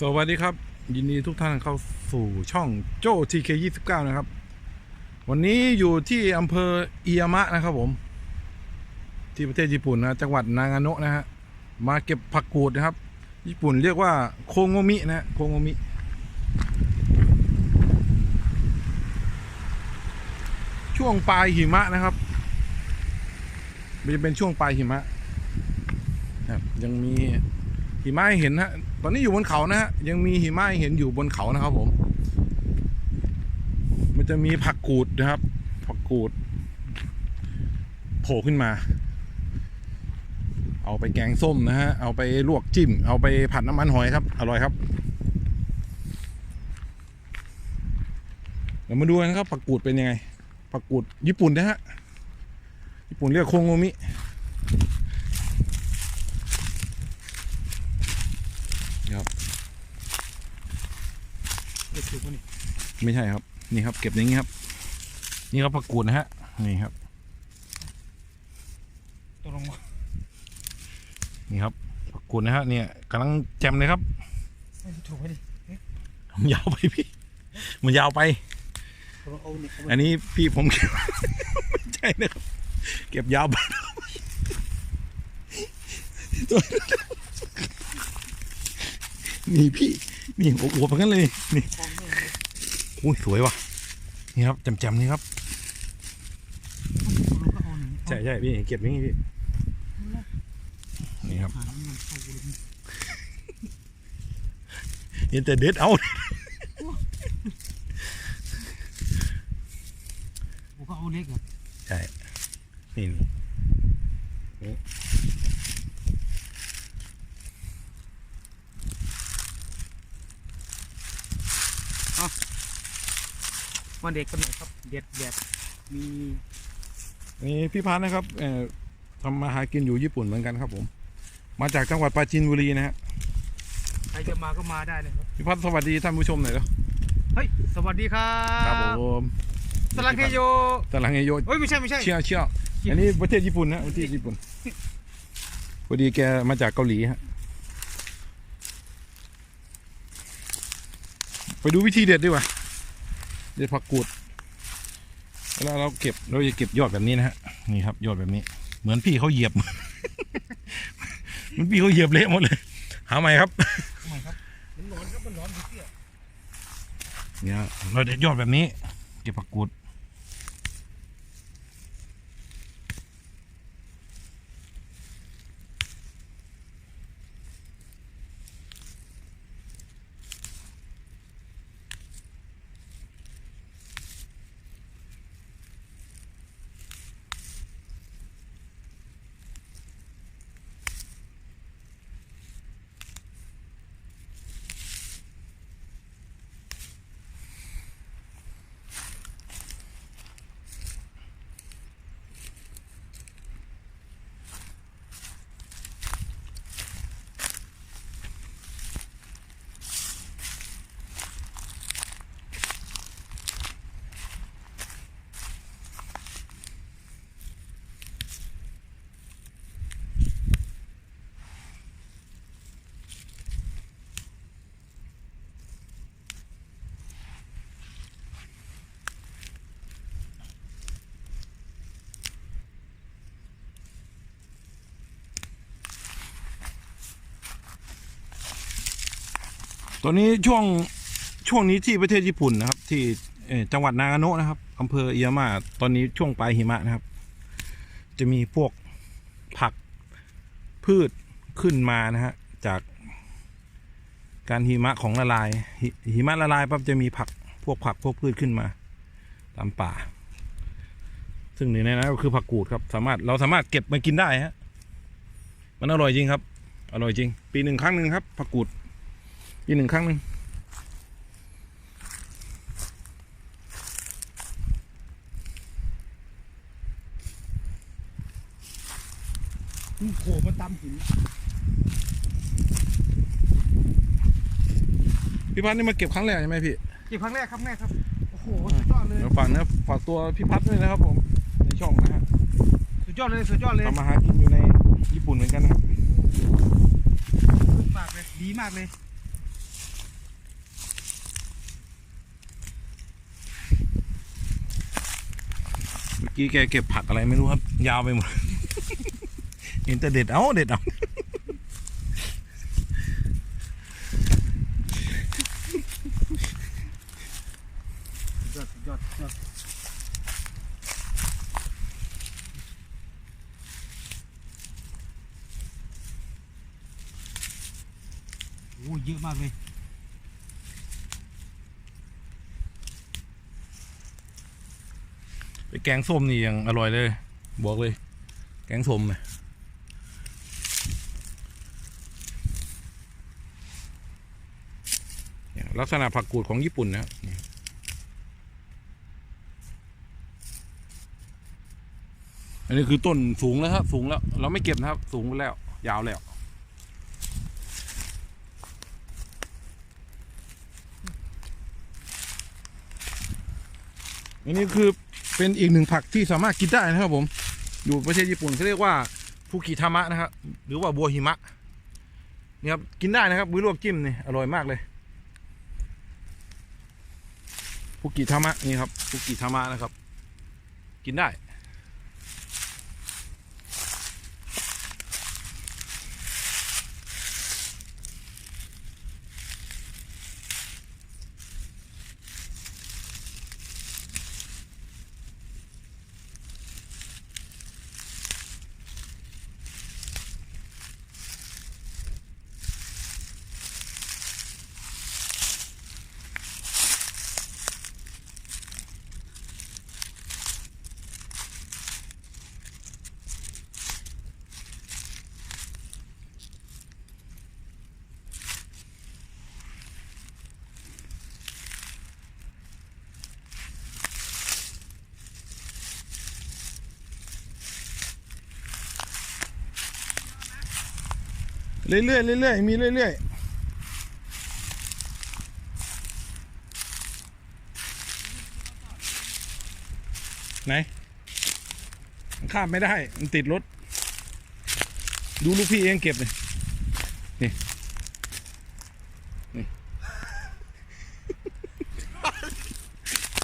สวัสดีครับ ยินดีทุกท่านเข้าสู่ช่องโจ้ TK29 นะครับ วันนี้อยู่ที่อำเภอเอียมะนะครับผม ที่ประเทศญี่ปุ่นนะจังหวัดนางาโนะนะฮะมาเก็บผักกูดนะครับ ญี่ปุ่นเรียกว่าโคงโงมินะฮะโคงโงมิ ช่วงปลายหิมะนะครับมันจะเป็นช่วงปลายหิมะครับยังมี หิมะให้เห็นฮะ ตอนนี้อยู่บนเขานะฮะ ยังมีหิมะให้เห็นอยู่บนเขานะครับผม มันจะมีผักกูดนะครับ ผักกูด โผล่ขึ้นมา เอาไปแกงส้มนะฮะ เอาไปลวกจิ้ม เอาไปผัดน้ำมันหอยครับ อร่อยครับ เดี๋ยวมาดูกันครับผักกูดเป็นยังไงผักกูดญี่ปุ่นนะฮะ ญี่ปุ่นเรียกโคโงมิ เด็กถูกปะนี่ไม่ใช่ครับ นี่ครับ เก็บอย่างนี้ครับ นี่ครับผักกูดนะฮะ นี่ครับตกลงว่านี่ครับผักกูดนะฮะ เนี่ยกำลังแจมเลยครับถูกปะนี่มันยาวไปพี่ มันยาวไปตกลงเอาเนี่ยเอาอันนี้พี่ผมเก็บไม่ใช่นะครับ เก็บยาวไป นี่พี่ นี่อวบๆเหมือนกันเลย นี่อุ้ยสวยว่ะ นี่ครับแจมๆนี่ครับใช่ใช่พี่เก็บนี้พี่ นี่ครับน้ำมันเห็นแต่เด็ดเอากูก็เอาเล็กอะใช่ นี่ มาเด็กกันหน่อยครับ เด็ดแบบมีนี่พี่พันธ์นะครับเอ่อทำมาหากินอยู่ญี่ปุ่นเหมือนกันครับผม มาจากจังหวัดปราจีนบุรีนะฮะใครจะมาก็มาได้เลยครับ พี่พัฒน์สวัสดีท่านผู้ชมหน่อยแล้วเฮ้ย สวัสดีครับครับผมสลังเฮโยสลังเฮโยเฮ้ย ไม่ใช่ไม่ใช่ เชี่ยวเชี่ยวอันนี้ประเทศญี่ปุ่นนะประเทศญี่ปุ่นพอดีแกมาจากเกาหลีฮะ ไปดูวิธีเด็ดดีกว่า เด็ดผักกูดเวลาเราเก็บเราจะเก็บยอดแบบนี้นะฮะนี่ครับยอดแบบนี้ เหมือนพี่เขาเหยียบเหมือนพี่เขาเหยียบเละหมดเลย หาใหม่ครับทำไมครับมันร้อนครับมันร้อนเสียเนี่ยเราเด็ดยอดแบบนี้ เก็บผักกูด ตัวนี้ช่วงช่วงนี้ที่ประเทศญี่ปุ่นนะครับ ที่จังหวัดนางาโนะนะครับอำเภอเอียมาตอนนี้ช่วงปลายหิมะนะครับ จะมีพวกผักพืชขึ้นมานะฮะจากการหิมะของละลายหิหิมะละลายปั๊บจะมีผักพวกผักพวกพืชขึ้นมา ตามป่า ซึ่งหนึ่งในนั้นก็คือผักกูดครับ สามารถเราสามารถเก็บมากินได้ฮะมันอร่อยจริงครับ อร่อยจริง ปีหนึ่งครั้งหนึ่งครับผักกูด ปีหนึ่งครั้งหนึ่งมันโผล่มาตามหินพี่พัฒน์นี่มาเก็บครั้งแรกใช่ไหมพี่เก็บครั้งแรกครับแม่ครับ โอ้โห สุดยอดเลย เดี๋ยวฝากนะฝากตัวพี่พัฒน์ด้วยนะครับผม ในช่องนะฮะสุดยอดเลย สุดยอดเลยทำมาหากินอยู่ในญี่ปุ่นเหมือนกันนะครับมากเลย ดีมากเลย กี้แกเก็บผักอะไรไม่รู้ครับ ยาวไปหมดเห็นแต่เด็ดเอาเด็ดเอายอดยอดยอดโอ้เยอะมากเลย ไปแกงส้มนี่ยังอร่อยเลย บอกเลย แกงส้มเนี่ยลักษณะผักกูดของญี่ปุ่นนะครับอันนี้คือต้นสูงแล้วครับ สูงแล้ว เราไม่เก็บนะครับ สูงแล้ว ยาวแล้วอันนี้คือ เป็นอีกหนึ่งผักที่สามารถกินได้นะครับผม อยู่ประเทศญี่ปุ่นเขาเรียกว่าฟูกิทามะนะครับ หรือว่าบัวหิมะนี่ครับกินได้นะครับมือลวกจิ้มนี่อร่อยมากเลยฟูกิทามะนี่ครับฟูกิทามะนะครับ กินได้ เรื่อยๆเรื่อยๆมีเรื่อยๆไหนมันข้ามไม่ได้ มันติดรถ ดูลูกพี่เองเก็บเลยนี่ นี่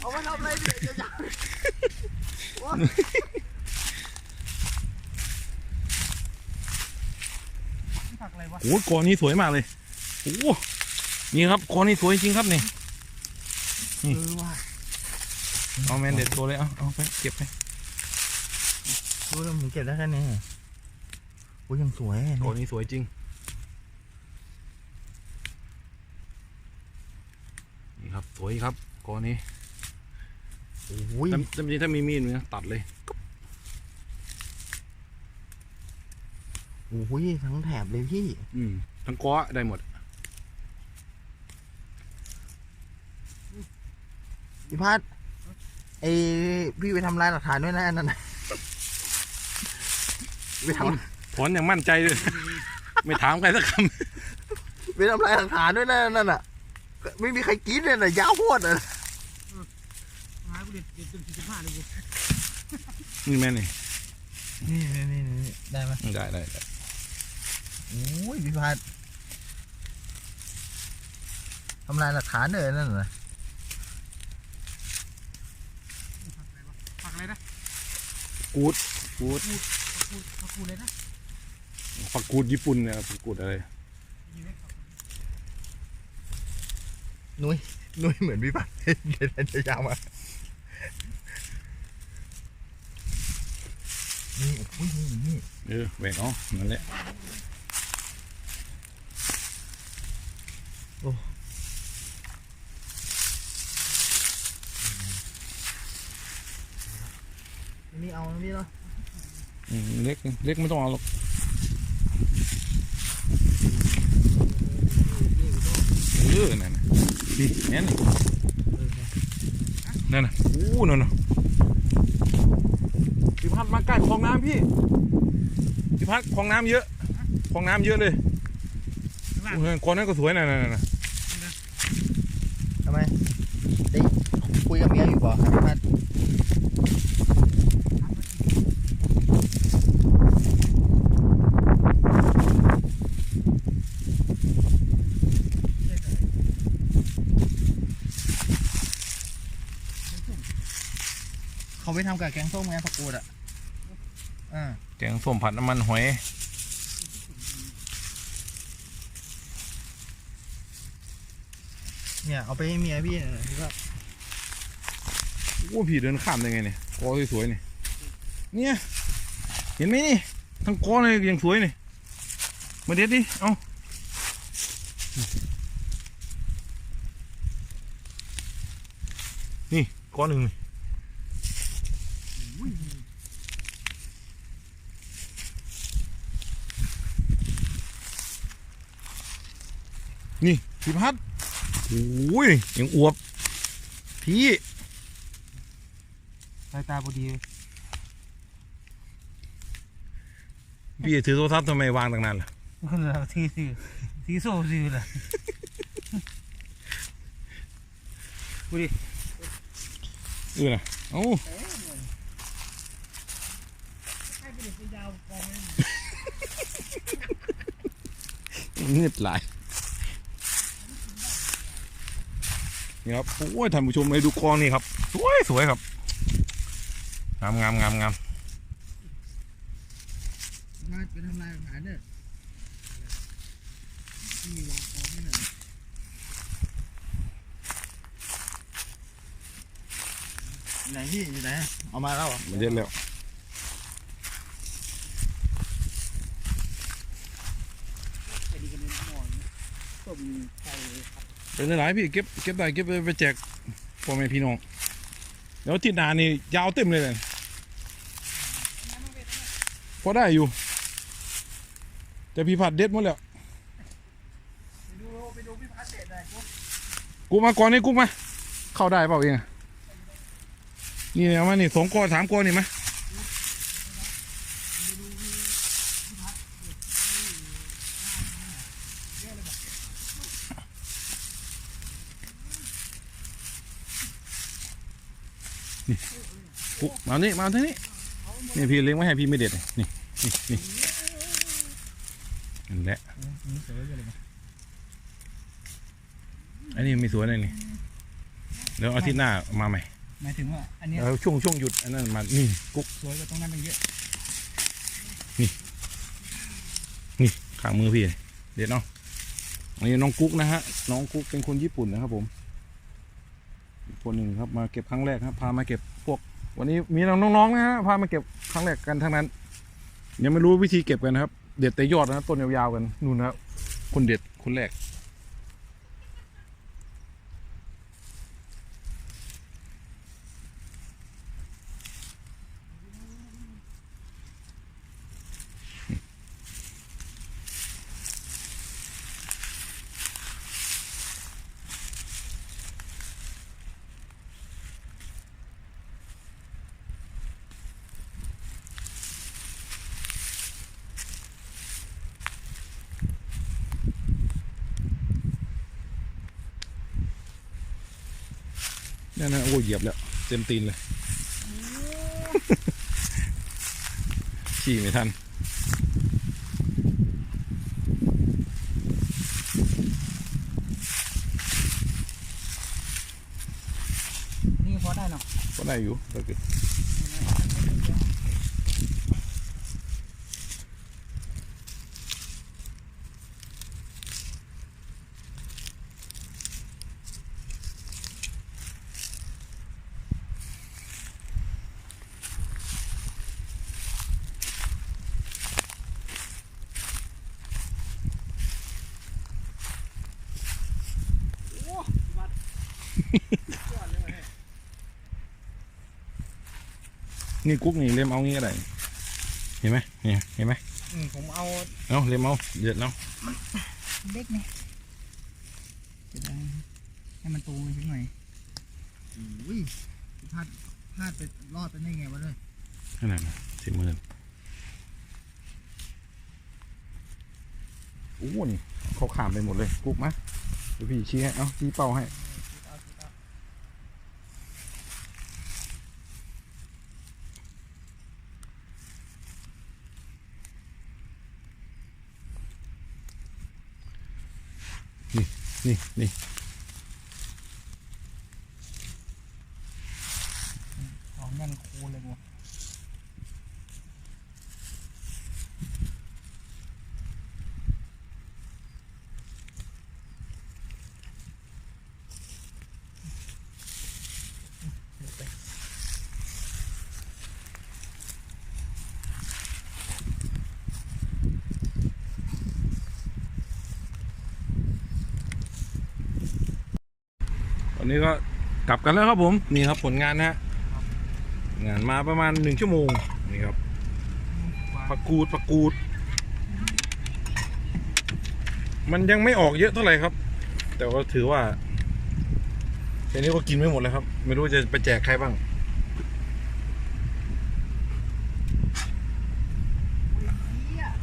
เอามาทำอะไรดิจะจับผักอะไรวะ โอ้ยกอนี้สวยมากเลยโอ้โหนี่ครับกอนี้สวยจริงครับนี่เออว่ะเอาแมนเด็ดตัวเลยเอาเอาไปเก็บไปดูแล้วมึงเก็บได้แค่นี้โอ้ยยังสวยกอนี้สวยจริงนี่ครับสวยครับกอนี้โอ้ยถ้าถ้ามีถ้ามีมีดนะตัดเลย โอ้ยทั้งแถบเลยพี่ อืม ทั้งกอได้หมดพี่พัดไอพี่ไปทำลายหลักฐานด้วยนะอันนั่นน่ะไปทถอนอย่างมั่นใจเลย ไม่ถามใครสักคำไปทำลายหลักฐานด้วยนะอันนั่นน่ะ ไม่มีใครกินเลยน่ะยาวโพดอะหากูเด็ดเด็ดจนสี่สิบห้าเลยกูำนี่แม่นี่นี่นี่นี่ได้ไหมได้ได้ได้ โอ้ยพี่พัดทำลายหลักฐานเลยนั่นน่ะผักอะไรนะกูดกูดผักกูดผักกูดเลยนะฝักกูดญี่ปุ่นเนี่ยฝักกูดอะไรยิงให้ผักกูดนุ้ยนุ้ยเหมือนพี่พัดเดินจะยาวมานี่โอ้ยนี่นี่เออแหวกเอานั่นแหละ นี่เอานะพี่เนาะอืมเล็กเล็กไม่ต้องเอาหรอกเออนั่นน่ะนี่แม่นนั่นน่ะอู้นั่นน่ะพี่พัดมาใกล้คลองน้ำพี่พี่พัดคลองน้ำเยอะคลองน้ำเยอะเลยข้างล่างโอ้ยก่อนนั้นก็สวยน่ะนั่นน่ะ ทำไมได้คุยกับเมียอยู่บ่ครับพัดเขาไปทำกับแกงส้มไงผักกูดอะอ่า แกงส้มผัดน้ำมันหอย เนี่ยเอาไปให้เมียพี่หน่อยพี่ก็โอ้พี่เดินข้ามได้ไงเนี่ยกอสวยๆนี่เนี่ยเห็นไหมนี่ทั้งกอเลยยังสวยนี่มาเด็ดดิเอานี่กอหนึ่งนี่นี่พี่พัด อ้ยยังอวบ พี่สายตาพอดีพี่ถือโทรศัพท์ทำไมวางตั้งนานล่ะเราทีซื้อทีโซ่ซื้อเลยเออนะเอ้าเงืดหลาย นี่ครับโอ้ยท่านผู้ชมเลยดูกองนี่ครับ สวยสวยครับงามงามงามงามมาไปทำลายอาหารเนี่ยที่มีวางของให้หน่อยไหนพี่อยู่ไหนเอามาแล้วเหรอมันเย็นแล้วไปดีกันเล เป็นหลายพี่เก็บเก็บได้เก็บไปแจกพ่อแม่พี่น้องแล้วที่นานี่ยาวเต็มเลยเลยพอได้อยู่ แต่พี่ผัดเด็ดหมดแล้วกูมาก่อนนี่กูมา เข้าได้เปล่าเองนี่เอามานี่สองกอสามกอนี่มา มานี่มาที่นี่นี่พี่เลี้ยงไว้ให้พี่ไม่เด็ดนี่นี่นี่นั่นแหละนี่สวยเลยนะอันนี้ไม่สวยเลยนี่เดี๋ยวอาทิตย์หน้ามาใหม่หมายถึงว่าอันเนี้ยแล้วช่วงช่วงหยุดอันนั้นมานี่กุ๊กสวยกว่าตรงนั้นตั้งเยอะข้างมือพี่เด็ดเนาะอันนี้น้องกุ๊กนะฮะน้องกุ๊กเป็นคนญี่ปุ่นนะครับผมอีกคนหนึ่งครับมาเก็บครั้งแรกครับพามาเก็บพวก วันนี้มีน้องๆนะฮะพามาเก็บครั้งแรกกันทั้งนั้น ยังไม่รู้วิธีเก็บกันนะครับ เด็ดแต่ยอดนะต้นยาวๆกันนู่นนะครับคนเด็ดคนแรก นั่นนะโอ้ยเหยียบแล้ว เต็มตีนเลย ขี่ไม่ทันนี่พอได้เนาะก็ได้อยู่ก็คือ นี่กุ๊กนี่เล็มเอางี้ก็ได้เห็นไหมเนี่ยเห็นไหมอืมผมเอาเอาเล็มเอาเด็ดเอาเล็กนี่จะได้ให้มันโตมาสักหน่อยอุ้ยพลาดพลาดไปรอดไปได้ไงวะเลยขนาดนั้นสิบหมื่นโอ้นี่เขาขามไปหมดเลยกุ๊กมาเดี๋ยวพี่ชี้ให้ เอาชี้เป้าให้ นี่นี่ ของแน่นคูณ วันนี้ก็กลับกันแล้วครับผมนี่ครับผลงานนะฮะงานมาประมาณหนึ่งชั่วโมงนี่ครับผักกูดผักกูด มันยังไม่ออกเยอะเท่าไหร่ครับ แต่ก็ถือว่าแค่นี้ก็กินไม่หมดแล้วครับ ไม่รู้จะไปแจกใครบ้าง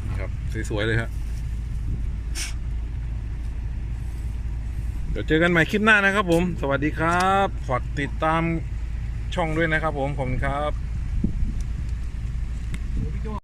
นะครับสวยๆเลยครับ ดี๋ยวเจอกันใหม่คลิปหน้านะครับผม สวัสดีครับฝากติดตามช่องด้วยนะครับผม ขอบคุณครับ